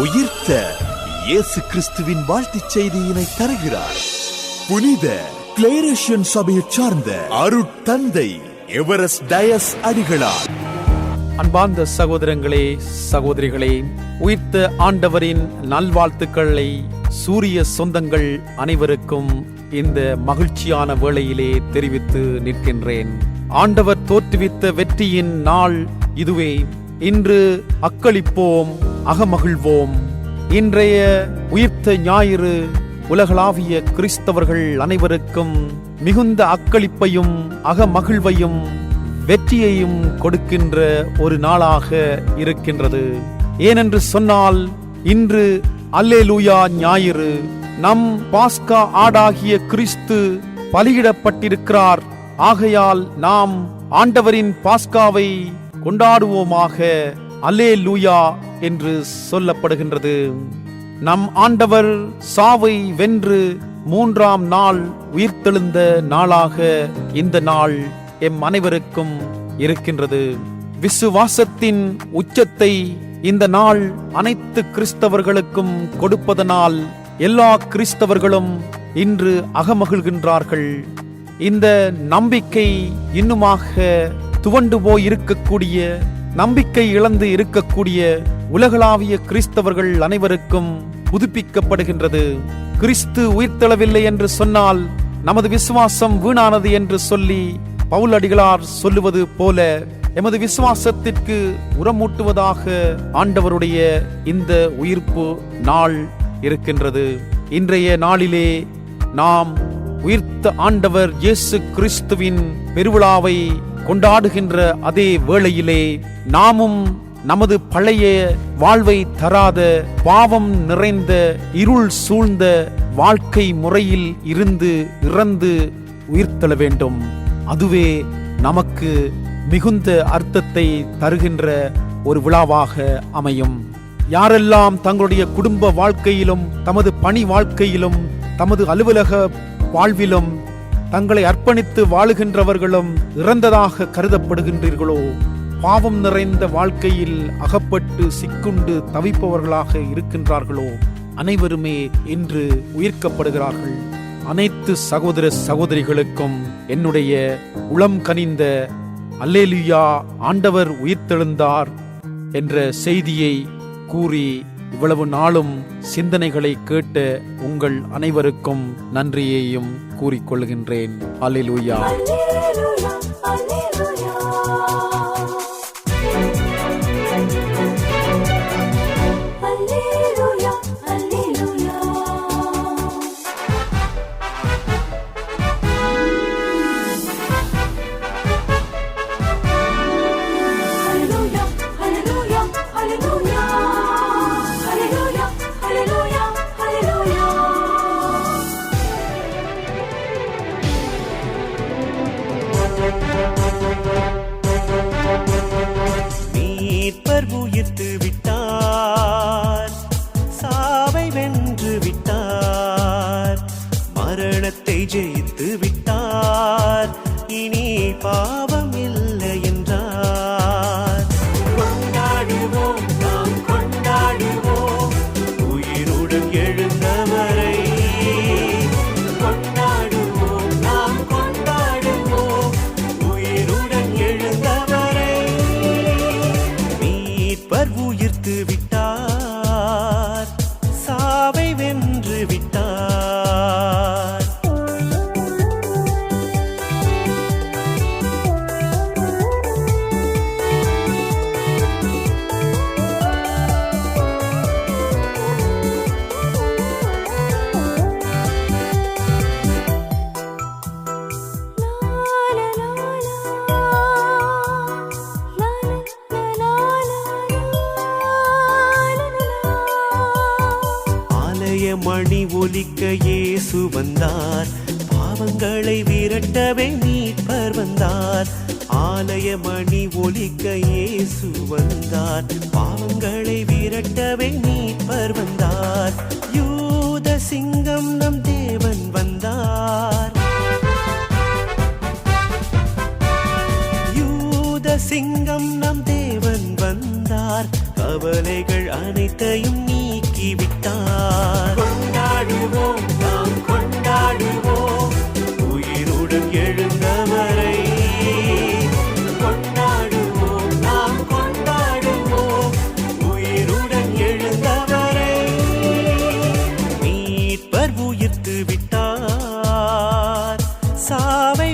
உயிர்த்த இயேசு கிறிஸ்துவின் வாழ்த்துச் செய்தியினை தருகிறார். புனித கிளேரேஷியன் சபையைச் சார்ந்த அருட்தந்தை எவரஸ்ட் டயஸ் அடிகளார். அன்பார்ந்த சகோதரங்களே சகோதரிகளே உயிர்த்த ஆண்டவரின் நல்வாழ்த்துக்களை சூரிய சொந்தங்கள் அனைவருக்கும் இந்த மகிழ்ச்சியான வேளையிலே தெரிவித்து நிற்கின்றேன். ஆண்டவர் தோற்றுவித்த வெற்றியின் நாள் இதுவே. இன்று அக்களிப்போம் அகமகிழ்வோம். இன்றைய உயிர்த்த ஞாயிறு உலகளாவிய கிறிஸ்தவர்கள் அனைவருக்கும் மிகுந்த அக்களிப்பையும் அகமகிழ்வையும் வெற்றியையும் கொடுக்கின்ற ஒரு நாளாக இருக்கின்றது. ஏனென்று சொன்னால் இன்று அல்லேலூயா ஞாயிறு நம் பாஸ்கா ஆடாகிய கிறிஸ்து பலியிடப்பட்டிருக்கிறார். ஆகையால் நாம் ஆண்டவரின் பாஸ்காவை கொண்டாடுவோமாக அலே லூயா என்று சொல்லப்படுகின்றது. நம் ஆண்டவர் சாவை வென்று மூன்றாம் நாள் உயிர்த்தெழுந்த நாளாக இந்த நாள் எம் அனைவருக்கும் இருக்கின்றது. விசுவாசத்தின் உச்சத்தை இந்த நாள் அனைத்து கிறிஸ்தவர்களுக்கும் கொடுப்பதனால் எல்லா கிறிஸ்தவர்களும் இன்று அகமகிழ்கின்றார்கள். இந்த நம்பிக்கை இன்னுமாக துவண்டு போய் இருக்கக்கூடிய நம்பிக்கை இழந்து இருக்கக்கூடிய உலகளாவிய கிறிஸ்தவர்கள் அனைவருக்கும் புதுப்பிக்கப்படுகின்றது. கிறிஸ்து உயிர்த்தெழவில்லை என்று சொன்னால் நமது விசுவாசம் வீணானது என்று சொல்லி பவுல் அடிகளார் சொல்லுவது போல எமது விசுவாசத்திற்கு உரமூட்டுவதாக ஆண்டவருடைய இந்த உயிர்ப்பு நாள் இருக்கின்றது. இன்றைய நாளிலே நாம் உயிர்த்த ஆண்டவர் இயேசு கிறிஸ்துவின் பெருவிழாவை கொண்டாடுகின்ற அதே வேளையிலே நாமும் நமது பழைய வாழ்வை தராத பாவம் நிறைந்த இருள் சூழ்ந்த வாழ்க்கை முறையில் இருந்து இறந்து உயிர்த்தெழ வேண்டும். அதுவே நமக்கு மிகுந்த அர்த்தத்தை தருகின்ற ஒரு விழாவாக அமையும். யாரெல்லாம் தங்களுடைய குடும்ப வாழ்க்கையிலும் தமது பணி வாழ்க்கையிலும் தமது அலுவலக வாழ்விலும் தங்களை அர்ப்பணித்து வாழுகின்றவர்களும் இறந்ததாக கருதப்படுகின்றீர்களோ? பாவம் நிறைந்த வாழ்க்கையில் அகப்பட்டு சிக்குண்டு தவிப்பவர்களாக இருக்கின்றார்களோ? அனைவருமே இன்று உயிர்க்கப்படுகிறார்கள். அனைத்து சகோதர சகோதரிகளுக்கும் என்னுடைய உளம் கனிந்த அல்லேலுயா ஆண்டவர் உயிர்த்தெழுந்தார் என்ற செய்தியை கூறி இவ்வளவு நாளும் சிந்தனைகளை கேட்ட உங்கள் அனைவருக்கும் நன்றியையும் கூறிக்கொள்கின்றேன். அலிலுயா மீட்பர் மணி ஒலிக்க இயேசு வந்தார். பாவங்களை விரட்டவே மீட்பர் வந்தார். ஆலய மணி ஒலிக்க இயேசு வந்தார். பாவங்களை விரட்டவே மீட்பர் வந்தார். யூத சிங்கம் நம் தேவன் வந்தார். யூத சிங்கம் நம் தேவன் வந்தார். கவலைகள் அனைத்தையும் நீ நீக்கிவிட்டார் கொண்டாடுவோம் நாம் கொண்டாடுவோம். உயிருடன் எழுந்தவரை கொண்டாடுவோம் நாம் கொண்டாடுவோம். உயிருடன் எழுந்தவரை மீட்பர் உயிர்த்து விட்டார். சாவை